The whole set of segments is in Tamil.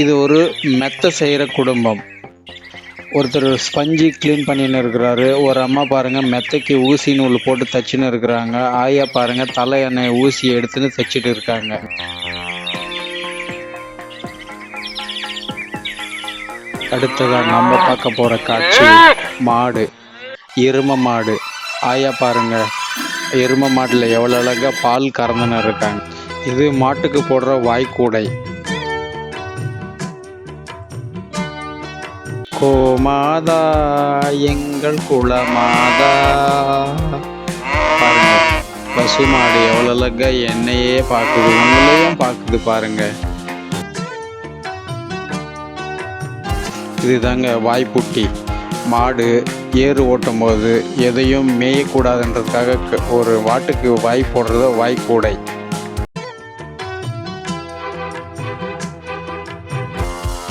இது ஒரு மெத்த செய்கிற குடும்பம். ஒருத்தர் ஸ்பஞ்சு க்ளீன் பண்ணின்னு இருக்கிறாரு. ஒரு அம்மா பாருங்க மெத்தைக்கு ஊசி நூல் போட்டு தச்சுன்னு இருக்கிறாங்க. ஆயா பாருங்க தலை எண்ணெய் ஊசி எடுத்துன்னு தைச்சிட்டு இருக்காங்க. அடுத்ததாக நம்ம பார்க்க போற காட்சி மாடு. எரும மாடு. ஆயா பாருங்க எரும மாட்டில் எவ்வளோ அழகா பால் கறந்துன்னு இருக்காங்க. இது மாட்டுக்கு போடுற வாய்க்கூடை. கோமாதா எங்கள் குலமாதா. பாருங்க பசுமாடு எவ்வளோ அழகா என்னையே பார்க்குது உங்களையும் பார்க்குது பாருங்க. இதுதாங்க வாய்ப்புட்டி. மாடு ஏறு ஓட்டும் போது எதையும் மேயக்கூடாதுன்றதுக்காக க- ஒரு வாட்டுக்கு வாய் போடுறத வாய்க்கூடை.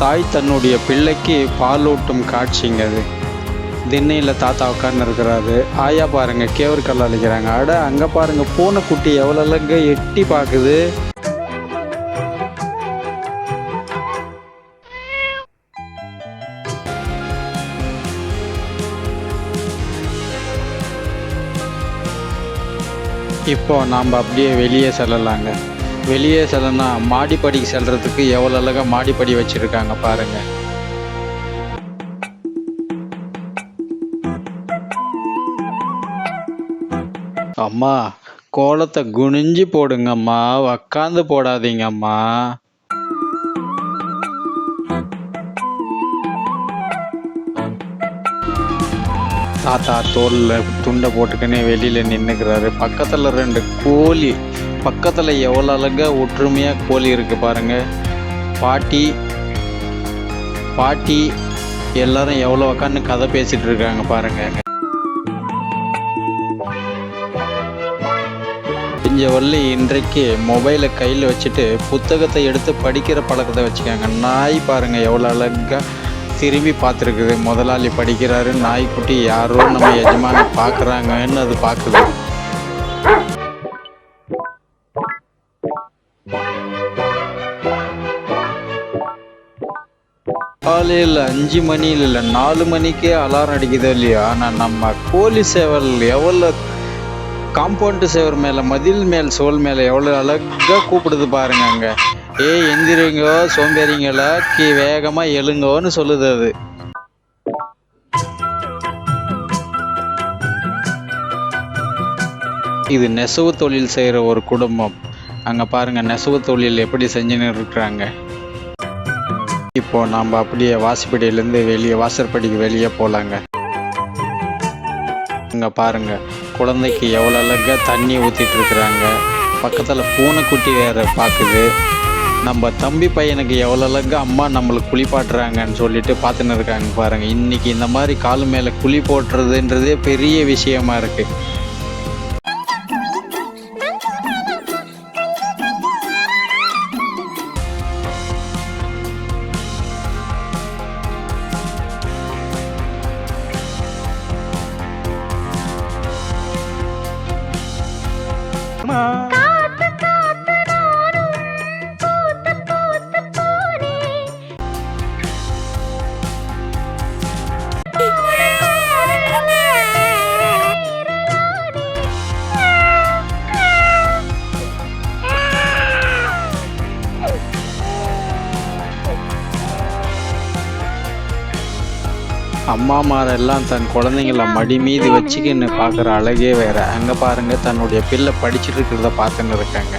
தாய் தன்னுடைய பிள்ளைக்கு பாலூட்டும் காட்சிங்க அது. திண்ணையில் தாத்தா உட்கார்ந்து இருக்கிறாரு. ஆயா பாருங்க கேவர் கல்ல அழிக்கிறாங்க அட அங்கே பாருங்க பூனைக்குட்டி எவ்வளோ எவ்வளோங்க எட்டி பார்க்குது இப்போ நாம் அப்படியே வெளியே செல்லலாங்க. வெளியே செல்லனா மாடிப்படிக்கு செல்றதுக்கு எவ்வளோ அழகா மாடிப்படி வச்சிருக்காங்க பாருங்க. அம்மா கோலத்தை குனிஞ்சு போடுங்கம்மா. உக்காந்து போடாதீங்கம்மா. தாத்தா தோல்ல துண்டை போட்டுக்கினே வெளியில நின்னுக்கிறாரு. பக்கத்துல ரெண்டு கோழி. பக்கத்தில் எவ்வளோ அழகாக ஒற்றுமையாக கோழி இருக்கு பாருங்க. பாட்டி பாட்டி எல்லாரும் எவ்வளோ உக்காந்து கதை பேசிட்டு இருக்காங்க பாருங்க. இஞ்ச வள்ளி இன்றைக்கு மொபைலை கையில் வச்சுட்டு புத்தகத்தை எடுத்து படிக்கிற பழக்கத்தை வச்சுக்காங்க. நாய் பாருங்க எவ்வளோ அழகாக திரும்பி பார்த்துருக்குது. முதலாளி படிக்கிறாரு நாய்க்குட்டி யாரோ நம்ம எஜமான பார்க்குறாங்கன்னு அது பார்க்குது காலையில் அஞ்சு மணியில் இல்லை நாலு மணிக்கே அலாரம் அடிக்குதோ இல்லையோ ஆனால் நம்ம கோழி சேவல் எவ்வளோ காம்பவுண்டு சேவர் மேலே மதில் மேல் சோல் மேலே எவ்வளோ அழகா கூப்பிடுது பாருங்க அங்கே. ஏய் எந்திரிங்கோ சோம்பேறிங்களா? கீ வேகமாக எழுங்கோன்னு சொல்லுது அது. இது நெசவு தொழில் செய்கிற ஒரு குடும்பம். அங்கே பாருங்க நெசவு தொழில் எப்படி செஞ்சுன்னு இருக்கிறாங்க. இப்போ நாம் அப்படியே வாசப்படியிலேருந்து வெளியே வாசற்படிக்கு வெளியே போகலாங்க இங்கே பாருங்க குழந்தைக்கு எவ்வளோ அழகாக தண்ணி ஊற்றிட்டு இருக்கிறாங்க. பக்கத்தில் பூனைக்குட்டி வேற பார்க்குது நம்ம தம்பி பையனுக்கு எவ்வளோ அழகாக அம்மா நம்மளுக்கு குளிப்பாட்டுறாங்கன்னு சொல்லிட்டு பார்த்துன்னு இருக்காங்க பாருங்கள் இன்றைக்கி இந்த மாதிரி காலு மேலே குழி போட்டுறதுன்றதே பெரிய விஷயமா இருக்குது அம்மாமாரெல்லாம் தன் குழந்தைங்கள மடி மீது வச்சுக்கின்னு பார்க்குற அழகே வேற. அங்கே பாருங்க தன்னுடைய பிள்ளை படிச்சுட்டு இருக்கிறத பார்த்துன்னு இருக்காங்க.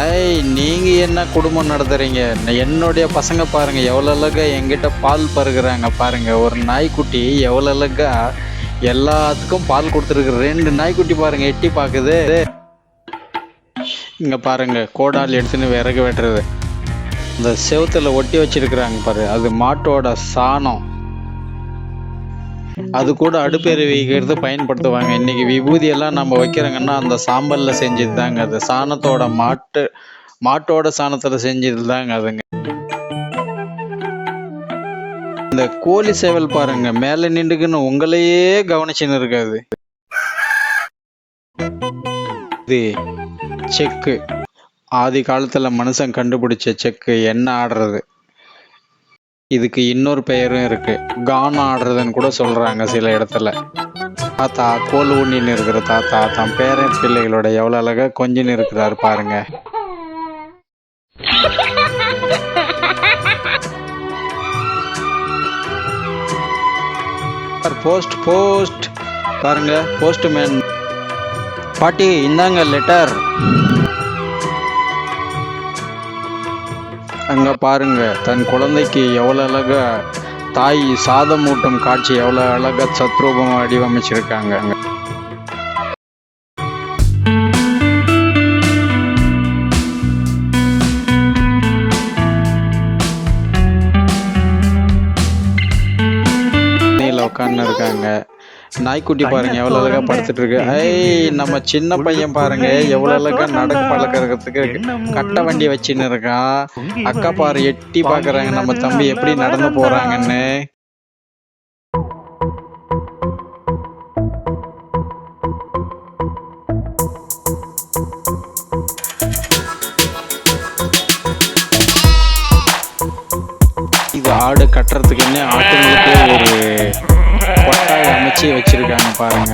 ஐய் நீங்கள் என்ன குடும்பம் நடத்துகிறீங்க என்னுடைய பசங்க பாருங்கள் எவ்வளோ அழகா என்கிட்ட பால் பருகிறாங்க பாருங்கள் ஒரு நாய்க்குட்டி எவ்வளோ அழகா எல்லாத்துக்கும் பால் கொடுத்துருக்கு. ரெண்டு நாய்க்குட்டி பாருங்கள் எட்டி பார்க்குது. இங்கே பாருங்க கோடால் எடுத்துன்னு விறகு வெட்டுறது. இந்த செவுத்துல ஒட்டி வச்சுருக்குறாங்க பாரு அது மாட்டோட சாணம். அது கூட அடுப்பெரு வைக்கிறது பயன்படுத்துவாங்க. இன்னைக்கு விபூதி எல்லாம் நம்ம வைக்கிறோங்கன்னா அந்த சாம்பல்ல செஞ்சது தாங்க அது. சாணத்தோட மாட்டு மாட்டோட சாணத்துல செஞ்சது தாங்க அதுங்க. இந்த கோழி சேவல் பாருங்க மேல நின்றுக்குன்னு உங்களையே கவனிச்சுன்னு இருக்காது. இது செக்கு. ஆதி காலத்தில் மனுஷன் கண்டுபிடிச்ச செக்கு என்ன ஆடுறது. இதுக்கு இன்னொரு பெயரும் இருக்கு. கான் ஆடுறதுன்னு கூட சொல்றாங்க சில இடத்துல. தாத்தா கோல் ஊனின்னு இருக்கிற தாத்தா தன் பேரன் பிள்ளைகளோட எவ்வளோ அழகாக கொஞ்சின்னு இருக்கிறாரு பாருங்க. Post post. பாருங்க போஸ்ட்மேன். பாட்டி இந்தாங்க லெட்டர் அங்க பாருங்க தன் குழந்தைக்கு எவ்வளோ அழகா தாய் சாதம் ஊட்டும் காட்சி எவ்வளோ அழகா சத்ரூபமா வடிவமைச்சிருக்காங்க. நாய்க்குட்டி பாருங்க எவ்வளவு அழகா படுத்துட்டு இருக்கு. ஐய் நம்ம சின்ன பையன் பாருங்க எவ்வளவு அழகா நடக்க பழக்கிறதுக்கு கட்ட வண்டி வச்சுன்னு இருக்கான் அக்கா பாரு எட்டி பாக்குறாங்க. நம்ம தம்பி எப்படி நடந்து போறாங்கன்னு. இது ஆடு கட்டுறதுக்கு என்ன ஆட்டுங்களுக்கே ஒரு வச்சு அமைச்சு வச்சிருக்காங்க பாருங்க.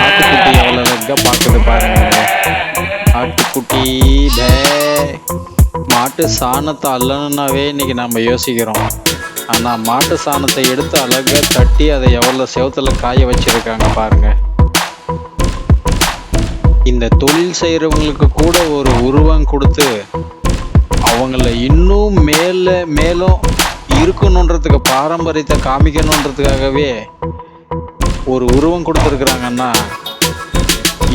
ஆட்டுக்குட்டி எவ்வளோ அழகாக பார்க்குது பாருங்க. ஆட்டுக்குட்டி மாட்டு சாணத்தை அல்லணுன்னாவே இன்றைக்கி நம்ம யோசிக்கிறோம். ஆனால் மாட்டு சாணத்தை எடுத்து அழகாக தட்டி அதை எவ்வளோ செவத்தில் காய வச்சுருக்காங்க பாருங்கள் இந்த தொழில் செய்கிறவங்களுக்கு கூட ஒரு உருவம் கொடுத்து அவங்கள இன்னும் மேலே மேலும் இருக்கணுன்றதுக்கு பாரம்பரியத்தை காமிக்கணுன்றதுக்காகவே ஒரு உருவம் கொடுத்துருக்குறாங்கன்னா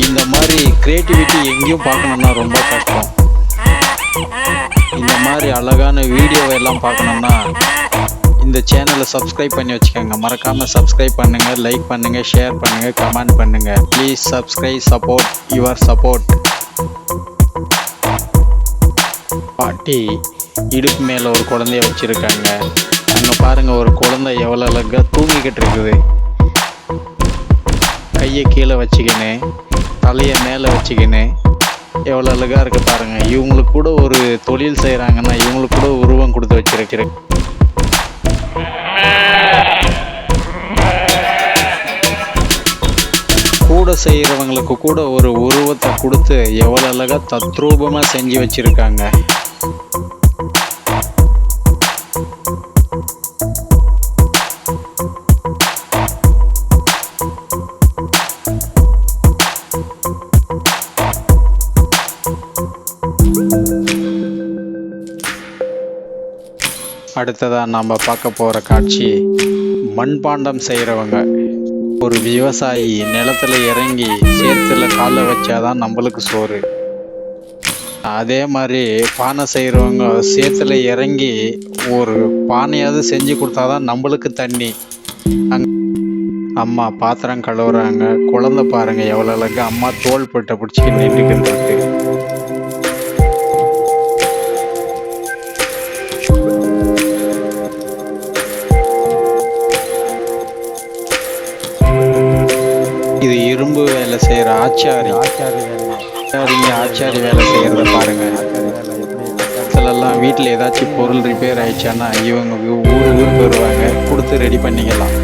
இந்த மாதிரி க்ரியேட்டிவிட்டி எங்கேயும் பார்க்கணுன்னா ரொம்ப கஷ்டம். இந்த மாதிரி அழகான வீடியோவை எல்லாம் பார்க்கணுன்னா இந்த சேனலை சப்ஸ்கிரைப் பண்ணி வச்சுக்கோங்க. மறக்காமல் சப்ஸ்கிரைப் பண்ணுங்க லைக் பண்ணுங்கள் ஷேர் பண்ணுங்கள் கமெண்ட் பண்ணுங்கள் please subscribe support your support பாட்டி இடுப்பு மேலே ஒரு குழந்தைய வச்சுருக்காங்க. அங்கே பாருங்கள் ஒரு குழந்தை எவ்வளோ அழகாக தூங்கிக்கிட்டு இருக்குது. கையை கீழே வச்சுக்கின்னு தலையை மேலே வச்சுக்கின்னு எவ்வளோ அழகாக இருக்க பாருங்க. இவங்களுக்கு கூட ஒரு தொழில் செய்கிறாங்கன்னா இவங்களுக்கு கூட உருவம் கொடுத்து வச்சிருக்கிறேன் கூட செய்கிறவங்களுக்கு கூட ஒரு உருவத்தை கொடுத்து எவ்வளோ அழகாக தத்ரூபமாக செஞ்சு வச்சிருக்காங்க. அடுத்ததாக நம்ம பார்க்க போகிற காட்சி மண்பாண்டம் செய்கிறவங்க ஒரு விவசாயி நிலத்துல இறங்கி சேத்துல காலை வச்சாதான் நம்மளுக்கு சோறு. அதே மாதிரி பானை செய்கிறவங்க சேத்துல இறங்கி ஒரு பானையாவது செஞ்சு கொடுத்தாதான் நம்மளுக்கு தண்ணி. அங் அம்மா பாத்திரம் கழுவுறாங்க குழந்தை பாருங்க எவ்வளோ அழகா அம்மா தோல் பட்டை பிடிச்சிக்க நின்றுக்கிட்டு இருக்கு. வேலை செய்யற ஆச்சாரி. ஆச்சாரிங்க ஆச்சாரி வேலை செய்யறத பாருங்க. சிலெல்லாம் வீட்டில் ஏதாச்சும் பொருள் ரிப்பேர் ஆயிடுச்சான்னா இவங்க ஊர் ஊருக்கு வருவாங்க. கொடுத்து ரெடி பண்ணிக்கலாம்.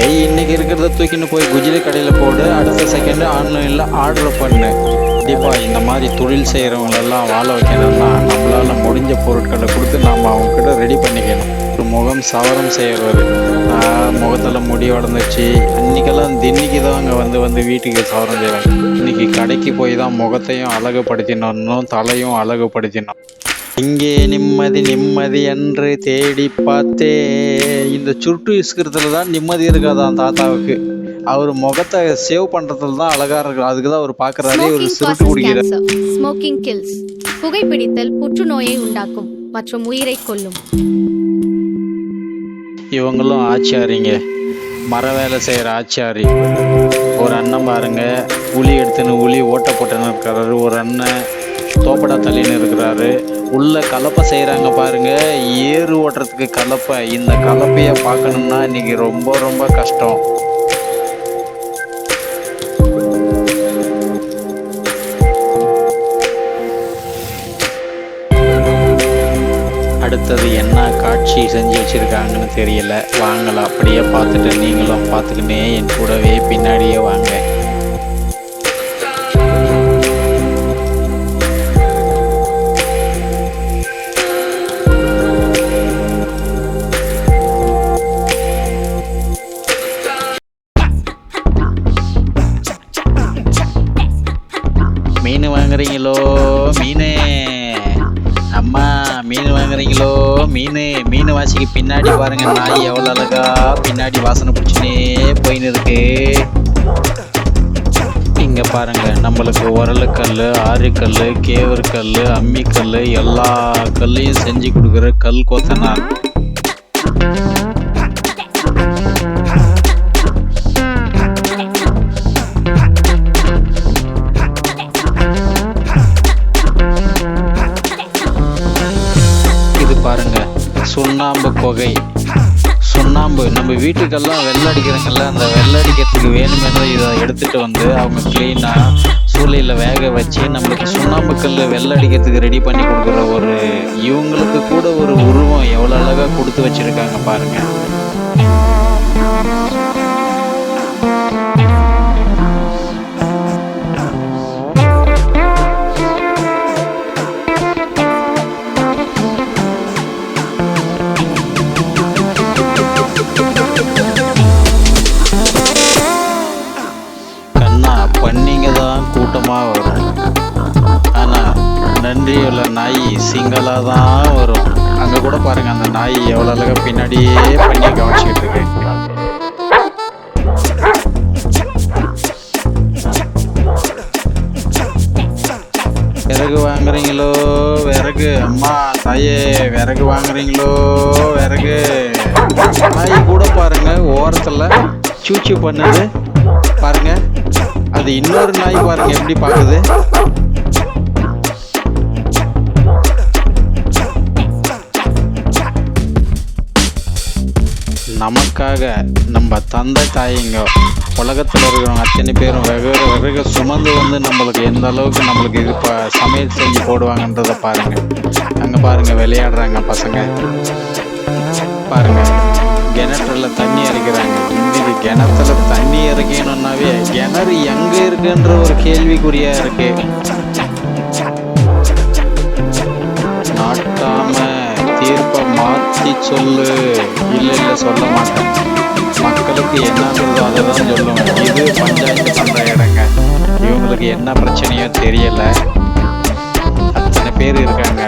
ஏய் இன்னைக்கு இருக்கிறத தூக்கின்னு போய் குஜிலி கடையில் போடு. அடுத்த செகண்ட் ஆன்லைனில் ஆர்டர் பண்ணு. கண்டிப்பாக இந்த மாதிரி தொழில் செய்கிறவங்களெல்லாம் வாழ வைக்கணும்னா நம்மளால் முடிஞ்ச பொருட்களை கொடுத்து நாம் அவங்கக்கிட்ட ரெடி பண்ணிக்கணும். ஒரு முகம் சவரம் செய்கிறவர் முகத்தில் முடி வளர்ந்துச்சு அன்றைக்கெல்லாம் தின்னிக்கு தான் அங்கே வந்து வந்து வீட்டுக்கு சவரம் செய்வாங்க. இன்னைக்கு கடைக்கு போய் தான் முகத்தையும் அழகுபடுத்தினோம் தலையும் அழகுபடுத்தினோம். இங்கே நிம்மதி நிம்மதி என்று தேடி பார்த்தே இந்த சுருட்டு இசுக்கிறதுல தான் நிம்மதி இருக்காதான் தாத்தாவுக்கு. அவர் முகத்தை சேவ் பண்றதுல தான் அழகா இருக்கு அதுக்கு தான் அவர் பாக்குறாரு. ஒரு சுருட்டு குடிக்கிறார். ஸ்மோக்கிங் கில்ஸ் புகைப்பிடித்தல் புற்றுநோயை உண்டாக்கும் மற்றும் உயிரை கொல்லும். இவங்களும் ஆச்சாரிங்க மர வேலை செய்கிற ஆச்சாரி ஒரு அண்ணன் பாருங்க. உளி எடுத்துன்னு உளி ஓட்ட போட்டுன்னு இருக்கிறாரு. ஒரு அண்ணன் தோப்படா தள்ளின்னு இருக்கிறாரு. உள்ள கலப்பை செய்கிறாங்க பாருங்க. ஏறு ஓட்டுறதுக்கு கலப்பை. இந்த கலப்பையை பார்க்கணும்னா இன்னைக்கு ரொம்ப ரொம்ப கஷ்டம். காட்சி செஞ்சு வச்சுருக்காங்கன்னு தெரியல. வாங்கலாம். அப்படியே பார்த்துட்டு நீங்களும் பார்த்துக்கினே என் கூடவே பின்னாடியே வாங்க. மீன் மீன் வாசிக்கு பின்னாடி பாருங்க நாய் எவ்வளோ அழகா பின்னாடி வாசனை பிடிச்சினே போயின்னு இருக்கு இங்க பாருங்க நம்மளுக்கு உரலுக்கல் ஆறுக்கல் கேவற்கல் அம்மிக்கல் எல்லா கல்லையும் செஞ்சு கொடுக்குற கல் கொத்தனார். சுண்ணாம்பு குகை. சுண்ணாம்பு. நம்ம வீட்டுக்கெல்லாம் வெள்ளை அடிக்கிறாங்கல்ல அந்த வெள்ளை அடிக்கிறதுக்கு வேணுமே இதை எடுத்துட்டு வந்து அவங்க க்ளீனாக சூளையில் வேக வச்சு நம்மளுக்கு சுண்ணாம்பு கல் வெள்ளை அடிக்கிறதுக்கு ரெடி பண்ணி கொடுக்குற ஒரு இவங்களுக்கு கூட ஒரு உருவம் எவ்வளோ அழகாக கொடுத்து வச்சுருக்காங்க பாருங்கள் அழகாக பின்னாடியே பண்ணி கவனிச்சுக்கிட்டு இருக்கேன். விறகு வாங்குறீங்களோ விறகு. அம்மா தாயே விறகு வாங்குறீங்களோ விறகு. நாய் கூட பாருங்க ஓரத்தில் சூச்சு பண்ணுது. பாருங்க அது இன்னொரு நாய் பாருங்க எப்படி பார்க்குது நமக்காக நம்ம தந்தை தாயிங்க உலகத்தில் இருக்கிறவங்க அத்தனை பேரும் வெவ்வேறு வெவ்வேறு சுமந்து வந்து நம்மளுக்கு எந்த அளவுக்கு நம்மளுக்கு இது இப்போ சமையல் செஞ்சு போடுவாங்கன்றதை பாருங்க. அங்கே பாருங்க விளையாடுறாங்க பசங்க. பாருங்க கிணற்றில் தண்ணி இறக்கிறாங்க இன்னைக்கு கிணத்துல தண்ணி இறக்கணும்னாவே கிணறு எங்கே இருக்குன்ற ஒரு கேள்விக்குறியாக இருக்குது சொல்லு. இல்லை இல்லை சொல்ல மாட்டேன். மக்களுக்கு என்னங்கிறதோ அதை தான் சொல்லும். இது பஞ்சாயத்து பண்ணுற இடங்க இவங்களுக்கு என்ன பிரச்சனையோ தெரியல. அத்தனை பேர் இருக்காங்க.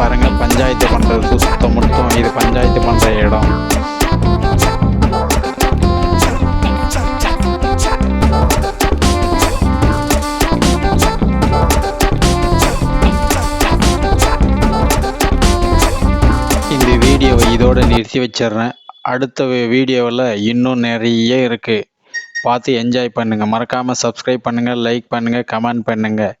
பாருங்கள் பஞ்சாயத்து பண்ணுறது சுத்தம் மட்டும் இது பஞ்சாயத்து பண்ணுற இடம். இதோட நிறுத்தி வச்சிடுறேன். அடுத்த வீடியோவில் இன்னும் நிறைய இருக்குது பார்த்து என்ஜாய் பண்ணுங்கள் மறக்காமல் சப்ஸ்கிரைப் பண்ணுங்கள் லைக் பண்ணுங்கள் கமெண்ட் பண்ணுங்கள்